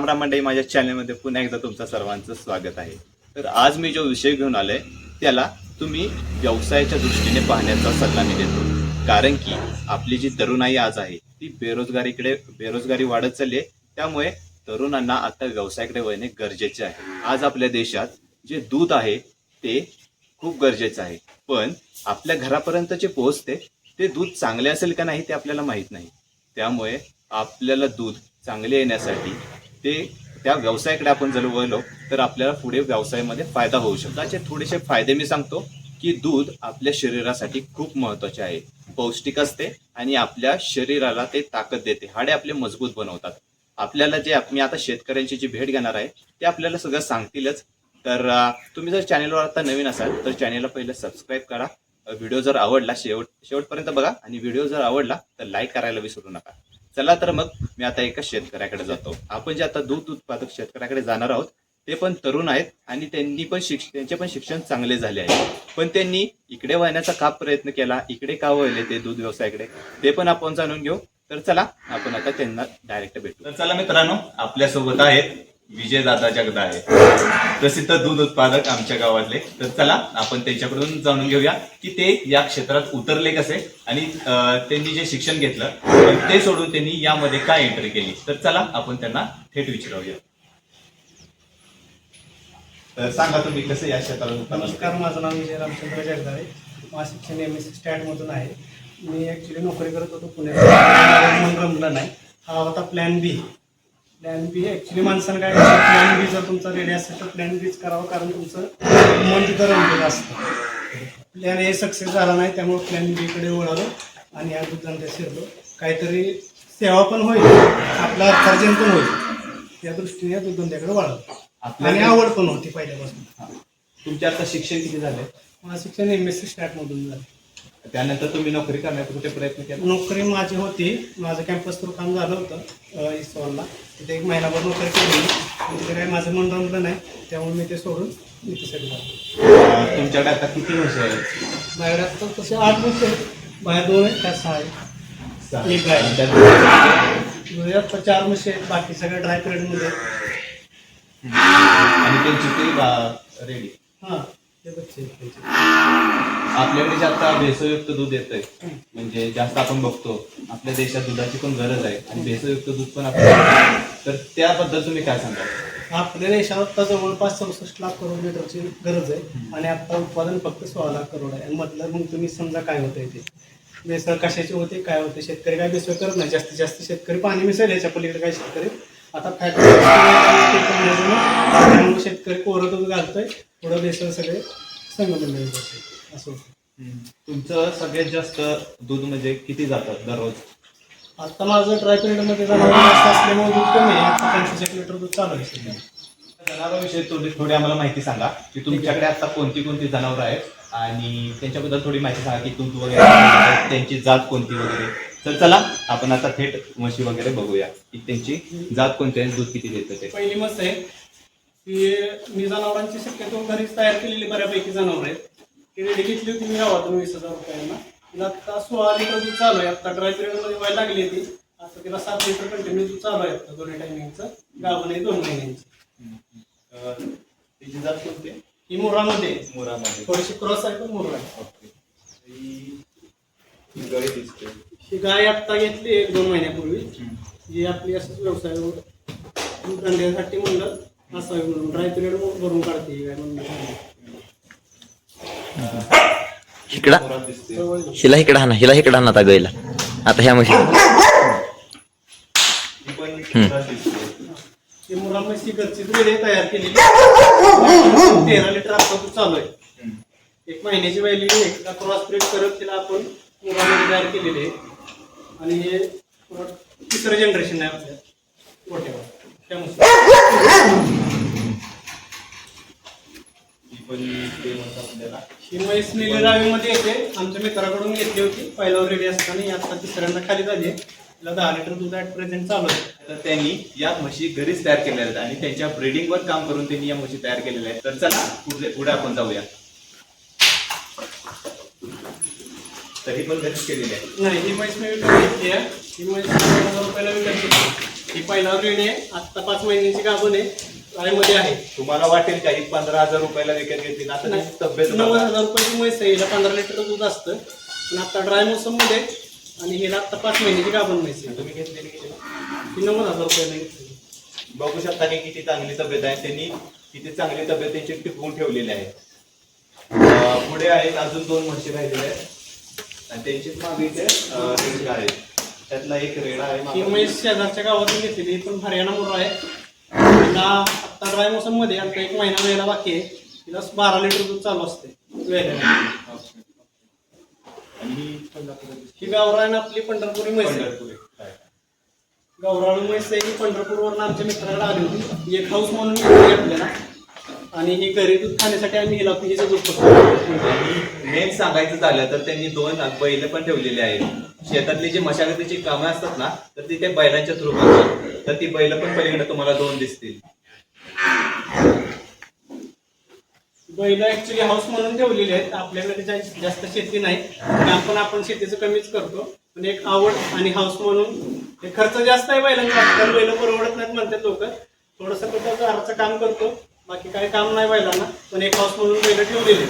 राम राम मंडळी माझ्या चॅनलमध्ये पुन्हा एकदा तुमचं सर्वांचं स्वागत आहे. तर आज मी जो विषय घेऊन आलोय त्याला तुम्ही व्यवसायाच्या दृष्टीने पाहण्याचा सल्ला मी देतो. कारण की आपली जी तरुणाई आज आहे ती बेरोजगारीकडे बेरोजगारी वाढत चालली आहे. त्यामुळे तरुणांना आता व्यवसायाकडे वळणे गरजेचे आहे. आज आपल्या देशात जे दूध आहे ते खूप गरजेचं आहे. पण आपल्या घरापर्यंत जे पोहोचते ते दूध चांगले असेल का नाही ते आपल्याला माहीत नाही. त्यामुळे आपल्याला दूध चांगले येण्यासाठी ते त्या व्यवसायाकडे आपण जर वळलो तर आपल्याला पुढे व्यवसायामध्ये फायदा होऊ शकतो. त्याचे थोडेसे फायदे मी सांगतो की दूध आपल्या शरीरासाठी खूप महत्त्वाचे आहे. पौष्टिक असते आणि आपल्या शरीराला ते ताकद देते. हाडे आपले मजबूत बनवतात. आपल्याला जे मी आता शेतकऱ्यांची जी भेट घेणार आहे ते आपल्याला सगळं सांगतीलच. तर तुम्ही जर चॅनेलवर आता नवीन असाल तर चॅनेलला पहिले सबस्क्राईब करा. व्हिडिओ जर आवडला शेवट शेवटपर्यंत बघा आणि व्हिडिओ जर आवडला तर लाईक करायला विसरू नका. चला तर मग मी आता एका शेतकऱ्याकडे जातो. आपण जे आता दूध उत्पादक शेतकऱ्याकडे जाणार आहोत ते पण तरुण आहेत आणि त्यांनी पण शिक्ष त्यांचे पण शिक्षण चांगले झाले आहे. पण त्यांनी इकडे वळण्याचा का प्रयत्न केला? इकडे का वळले ते दूध व्यवसायाकडे? ते पण आपण जाणून घेऊ. तर चला आपण आता त्यांना डायरेक्ट भेटू. तर चला मित्रांनो आपल्यासोबत आहेत विजयदादा जगदा आहे. प्रसिद्ध दूध उत्पादक आमच्या गावातले. तर चला आपण त्यांच्याकडून जाणून घेऊया की ते या क्षेत्रात उतरले कसे आणि त्यांनी जे शिक्षण घेतलं ते सोडून त्यांनी यामध्ये काय एंट्री केली? तर चला आपण त्यांना थेट विचारूया. तर सांगा तुम्ही कसं या क्षेत्रात नमस्कार माझं नाव विजय रामचंद्र जगदाळे. माझं शिक्षण एम एस स्टॅटमधून आहे. मी ॲक्च्युली नोकरी करत होतो पुण्यात. मला रमलं नाही. हा होता plan B plan B actually माणसानं काय प्लॅन बी जर तुमचा रेडी असेल तर प्लॅन बीच करावं कारण तुमचं मन तिथं रमलेलं असतं. प्लॅन ए सक्सेस झाला नाही त्यामुळे प्लॅन बीकडे वळालो आणि या दुधांच्या शिरलो. काहीतरी सेवा पण होईल आपलं अर्थार्जन पण होईल. या दृष्टीने या दुधंद्याकडे वळालो. आणि आवड पण होती पहिल्यापासून. तुमचे आता शिक्षण किती झाले माझं शिक्षण एम एस सी स्टॅटमधून झालं. त्यानंतर तुम्ही नोकरी करण्याचा कुठे प्रयत्न केला? नोकरी माझी होती. माझं कॅम्पस थ्रू काम झालं होतं अ, इस्कॉनला. तिथे एक महिनाभर नोकरी केली तिथे काही माझं मन रमलं नाही त्यामुळे मी ते सोडून इथे सेट झालो. अं, तुमच्याकडे आता किती वर्ष आहेत माझ्याकडे आता तसे आठ वर्ष आहेत. बाहेर दोन आहेत त्या सहा आहेत. एक म्हणजे आता चार वर्ष आहेत. बाकी सगळ्या ड्राय पिरियडमध्ये आणि त्यांची ते रेडी हां. आपल्याकडे जे आता भेसळयुक्त दूध येत आहे म्हणजे जास्त आपण बघतो आपल्या देशात दुधाची पण गरज आहे आणि भेसळयुक्त दूध पण आपण तर त्याबद्दल तुम्ही काय सांगाल? आपल्या देशात आता जवळपास चौसष्ट लाख करोड लिटरची गरज आहे आणि आता उत्पादन फक्त सोळा लाख करोड आहे. म्हटलं मग तुम्ही समजा काय होतंय ते? भेसळ कशाचे होते काय होते? शेतकरी काय भेसळ करत नाही. जास्तीत जास्त शेतकरी पाणी मिसळले याच्या पलीकडे काय शेतकरी? आता फॅक्टरी शेतकरी कोरं दूध घालतोय थोडं बेसळ सगळे संगमन करते असं होतं. तुमचं सगळ्यात जास्त दूध म्हणजे किती जातात दररोज? आता माझं ड्राय पिरियडमध्ये जनावर जास्त असल्यामुळे दूध कमी आहे आता पंचवीस एक लिटर दूध चालू आहे सध्या. जनावरांविषयी थोडी थोडी आम्हाला माहिती सांगा की तुमच्याकडे आता कोणती कोणती जनावरं आहेत? आणि त्यांच्याबद्दल थोडी माहिती सांगा की दूध वगैरे त्यांची जात कोणती वगैरे? तर चला आपण आता थेट म्हशी वगैरे बघूया की त्यांची जात कोणती आहे दूध किती देतं ते. पहिली मस्त आहे की मी जनावरांची शक्यतो घरीच तयार केलेली बऱ्यापैकी जनावर आहेत. ती रेडी घेतली होती मी गावातून वीस हजार रुपयांना. तिला आता सोळा लिटर दूध चालू आहे. आता ड्राय पिरियडमध्ये व्हायला लागली ती. आता तिला सात लिटर कंटिन्यू दूध चालू आहे आता दोन्ही टायमिंगचं गाभण आहे दोन महिन्यांची. अं, त्याची जात कोणती? ही मोरामध्ये आहे. मुरामध्ये थोडीशी क्रॉस आहे पण मोर आहे. ओके. ही ही गळी दिसते. ही गाय आत्ता घेतली एक दोन महिन्यापूर्वी. जी आपली असंच व्यवसाय दूध धंद्यासाठी म्हणलं. असावी म्हणून ड्राय पिरियड भरून काढते इकडा. हिला इकडं हाना हिला इकडं हाना आता गईला आता ह्या म्हशी ते वेळे तयार केलेली तेरा लिटर आता चालू आहे. एक महिन्याची वेळी एकदा क्रॉस ब्रेक करत तिला आपण मुलांमध्ये तयार केलेली आहे. आणि हे तिसरं जनरेशन आहे आपल्या. मोठ्यावर. त्यामुळे ही पण येते आमच्या मित्राकडून घेतली होती पहिल्यावर रेडी असताना आता तिसऱ्यांदा खाली झाली तिला दहा लिटर दूध ऍट प्रेझेंट चालू आहे तर त्यांनी या म्हशी घरीच तयार केलेल्या आहेत आणि त्यांच्या ब्रीडिंग वर काम करून त्यांनी या म्हशी तयार केलेल्या आहेत. तर चला पुढे पुढे आपण जाऊया. तरी पण घरीच केलेली आहे. नाही ही म्हैस मी विकत घेतली आहे. ही म्हैस रुपयाला विकत घेतली ही पहिला रेडी आहे. आत्ता पाच महिन्यांची गाभण आहे रायमध्ये आहे. तुम्हाला वाटेल का? ही पंधरा हजार रुपयाला विकत घेतली आता त्याची तब्येत नव्वद बघा. हजार रुपयाची म्हैस आहे. हिला पंधरा लिटर दूध असतं. पण आता ड्राय मोसममध्ये आणि हिला आता पाच महिन्याची गाभण म्हैस आहे तुम्ही घेतलेली किती? ही नव्वद हजार रुपयाला घेतली बघू शकता की किती चांगली तब्येत आहे. त्यांनी किती चांगली तब्येत त्यांची टिकवून ठेवलेली आहे. अं, पुढे आहेत. अजून दोन म्हशी राहिलेल्या आहेत. आणि त्यांचीच मागे इथे अं, आहेत. त्यातला एक रेडा आहे ही. म्हैस शेजारच्या गावातून घेतलेली ही पण हरियाणा मुर्रा आहे. तिला आता ड्राय मोसममध्ये आता एक महिना वेळेला बाकी आहे. तिला बारा लिटर दूध चालू असते वेळेला. ही गावरान आपली पंढरपुरी म्हैस आहे. गावराळू म्हैस आहे ही पंढरपूरवरून आमच्या मित्राकडे आली होती. एक हाऊस म्हणून घेतली आपल्याला. आणि ही घरी दूध खाण्यासाठी आम्ही हिला हिचं दूध आणि मेन सांगायचं झालं तर त्यांनी दोन बैल पण ठेवलेले आहेत. शेतातली जी मशागतीची कामं असतात ना तर ती त्या बैलांच्या थ्रू करतात तर ती बैल पण पलीकडे तुम्हाला दोन दिसतील. बैल ऍक्च्युली हाऊस म्हणून ठेवलेले आहेत. आपल्याकडे जास्त शेती नाही. काम पण आपण शेतीचं कमीच करतो. पण एक आवड आणि हाऊस म्हणून हे खर्च जास्त आहे बैलांचा. बैल परवडत नाहीत म्हणतात लोक. थोडस कुठं घराचं काम करतो. बाकी काही काम नाही बैलांना पण एक हाऊस म्हणून बैल ठेवलेले.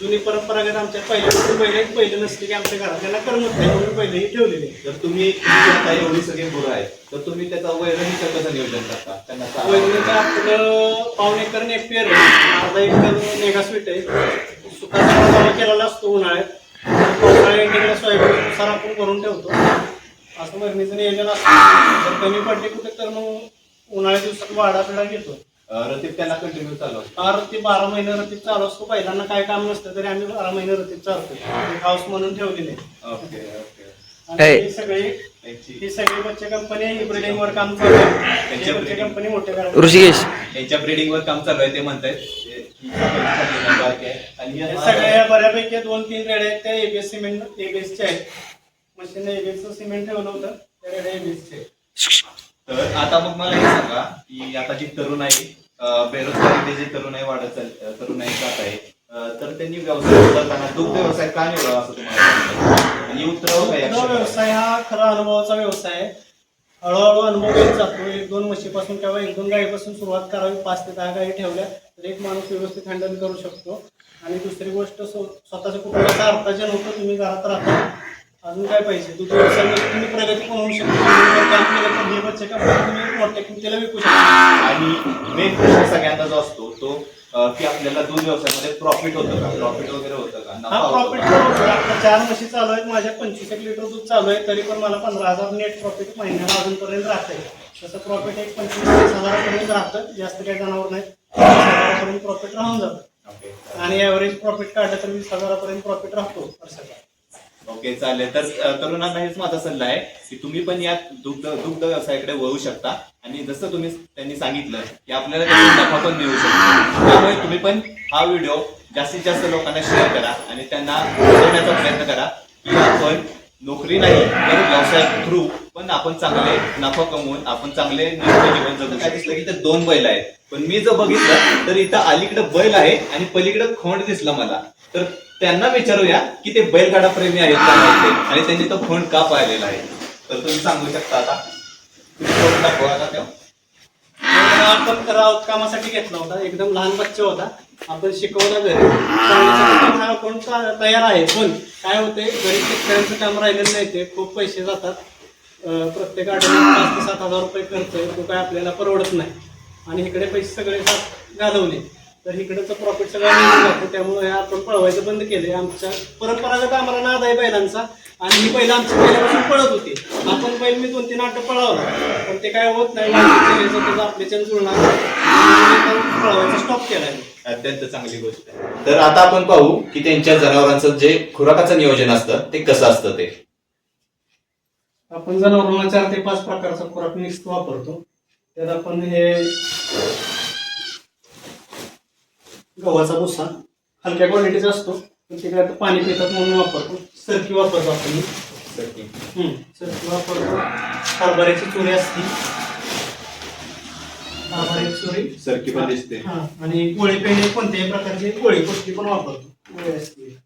जुनी परंपरागत आमच्या पहिल्यापासून बैल बैल नसते की आमच्या घरातल्याला करमत नाही म्हणून बैलही ठेवलेले. जर तुम्ही आता एवढी सगळी गुरं आहेत तर तुम्ही त्याचा वैरणीचं कसं नियोजन करता? त्यांना वैरणीचं आपलं पाऊण एकर नेपियर आहे. अर्धा एकर मेगा स्वीट आहे. जमा केलेला असतो उन्हाळ्यात. पावसाळ्या एंडिंगला सोयाबीननुसार आपण करून ठेवतो. असं वैरणीचं नियोजन असतं. जर कमी पडले कुठे तर मग उन्हाळ्या दिवसात वाडा पिढा घेतो. रतीब त्यांना कंटिन्यू चालू ते बारा महिने रतीब चालू असतो. पहिल्यांदा काय काम नसतं तरी आम्ही बारा महिने रतीब चालतो हाऊस म्हणून ठेवलेले ओके ओके. आणि हे- सगळे ही सगळी बच्चे कंपनी ही ब्रिडिंग वर काम चालू आहे. त्यांच्या ही बच्चे कंपनी मोठ्या घरात ऋषिकेश. यांच्या ब्रिडिंग वर काम चालू आहे ते म्हणतायत. आहे. आणि हे या- सगळ्या बऱ्यापैकी दोन तीन रेड्या आहेत. त्या एबीएस सिमेंट एबीएसच्या आहेत. मशीन एबीएसचं सिमेंट ठेवलं होतं. त्या रेड्या एबीएसचे आहेत. तर आता मग मला हे सांगा की आता जी तरुणाई अं, बेरोजगारी जी तरुणाई वाढत अं, तरुणाई जात आहे तर त्यांनी व्यवसाय निवडताना दुग्ध व्यवसाय का निवडावा असं तुम्हाला क्षेत्रात? व्यवसाय हा खरा अनुभवाचा व्यवसाय आहे. हळूहळू अनुभव येत जातो. एक दोन म्हशीपासून किंवा एक दोन गायीपासून सुरुवात करावी. पाच ते दहा गायी ठेवल्या तर एक माणूस व्यवस्थित हँडल करू शकतो. आणि दुसरी गोष्ट स्व- स्वतःच्या कुटुंबाचा अर्थाचे नव्हतं तुम्ही घरात राहता. अजून काय पाहिजे? व्यवसायामध्ये तुम्ही प्रगती पण होऊ शकता. विकू शकता. आणि मेन प्रश्न सगळ्यांचा जो असतो तो की आपल्याला दूध व्यवसायामध्ये प्रॉफिट होतं का? प्रॉफिट वगैरे होतं का? हा प्रॉफिट आता चार म्हशी चालू आहेत माझ्या पंचवीस एक लिटर दूध चालू आहे तरी पण मला पंधरा हजार नेट प्रॉफिट महिन्याला अजूनपर्यंत राहतंय. तसं प्रॉफिट एक पंचवीस तीस हजारापर्यंत राहतं. जास्त काही जनावर नाही. हजारापर्यंत प्रॉफिट राहून जातं. आणि ॲव्हरेज प्रॉफिट काढलं तर वीस हजारापर्यंत प्रॉफिट राहतो. वर्षाचा ओके चालेल. तर तरुणांना हेच माझा सल्ला आहे की तुम्ही पण या दुग्ध दुग्ध व्यवसायाकडे वळू शकता. आणि जसं तुम्ही त्यांनी सांगितलं की आपल्याला त्याचा नफा पण मिळू शकतो. त्यामुळे तुम्ही पण हा व्हिडिओ जास्तीत जास्त लोकांना शेअर करा आणि त्यांना कळवण्याचा प्रयत्न करा. की आपण नोकरी नाही तर व्यवसाय थ्रू पण आपण चांगले नफा कमवून आपण चांगले जीवन जगू काय दिसलं की ते दोन बैल आहेत. पण मी जर बघितलं तर इथं अलीकडे बैल आहे आणि पलीकडे खोंड दिसला मला. तर त्यांना विचारूया की ते बैलगाडा प्रेमी आहेत का आणि त्यांनी तो खोंड का पाहिलेला आहे? तर तुम्ही सांगू शकता आता. तुम्ही दाखवा आता तेव्हा. आपण राऊत कामासाठी घेतला होता. एकदम लहान बच्चा होता. आपण शिकवला घरी. आपण तयार आहे? पण काय होते गरीब शेतकऱ्यांचं काम राहिलेलं नाही ते खूप पैसे जातात. प्रत्येक आठवड्यात पाच ते सात हजार रुपये खर्च आहे तो काय आपल्याला परवडत नाही. आणि इकडे पैसे सगळे सात घालवले तर इकडचं प्रॉफिट सगळं निघून जातं त्यामुळे आपण पळवायचं बंद केले आमच्या परंपरागत आम्हाला नाद आहे बैलांचा. आणि ही बैल आमची पहिल्यापासून पळत होती. आपण बैल मी दोन तीन आठ पळवला पण ते काय होत नाही वाढीचं जुळणार. पळवायचा स्टॉप केला अत्यंत चांगली गोष्ट आहे तर आता आपण पाहू की त्यांच्या जनावरांचं जे खुराकाचं नियोजन असतं ते कसं असतं ते. आपण जनावरांना चार ते पाच प्रकारचा खुराक मिक्स वापरतो. त्यात आपण हे गव्हाचा भुसा हलक्या क्वालिटीचा असतो पण तिकडे आता पाणी पितात म्हणून वापरतो. सरकी वापरतो आपण. हम्म, सरकी वापरतो. हरभऱ्याची चुरी असते. सरकी पण दिसते. हा आणि गोळी पेंडी कोणत्याही प्रकारची गोळी कुठली पण वापरतो. गोळी असते.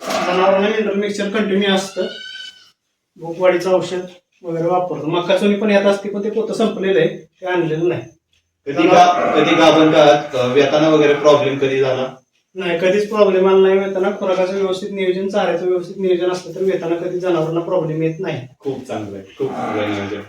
जनावरांना मिनरल मिक्सचर कंटिन्यू असतं. भूकवाढीचं औषध वगैरे वापरतो. मका चुनी पण येत असते पण ते पोतं संपलेलं आहे. ते आणलेलं नाही. कधी गा- कधी गाभण काळात अ, वेताना वगैरे प्रॉब्लेम कधी झाला? नाही कधीच प्रॉब्लेम आला नाही. वेताना खुराकाचं व्यवस्थित नियोजन चाऱ्याचं व्यवस्थित नियोजन असलं तर वेताना कधी जनावरांना प्रॉब्लेम येत नाही. खूप चांगलं आहे. खूप चांगलं आहे नियोजन.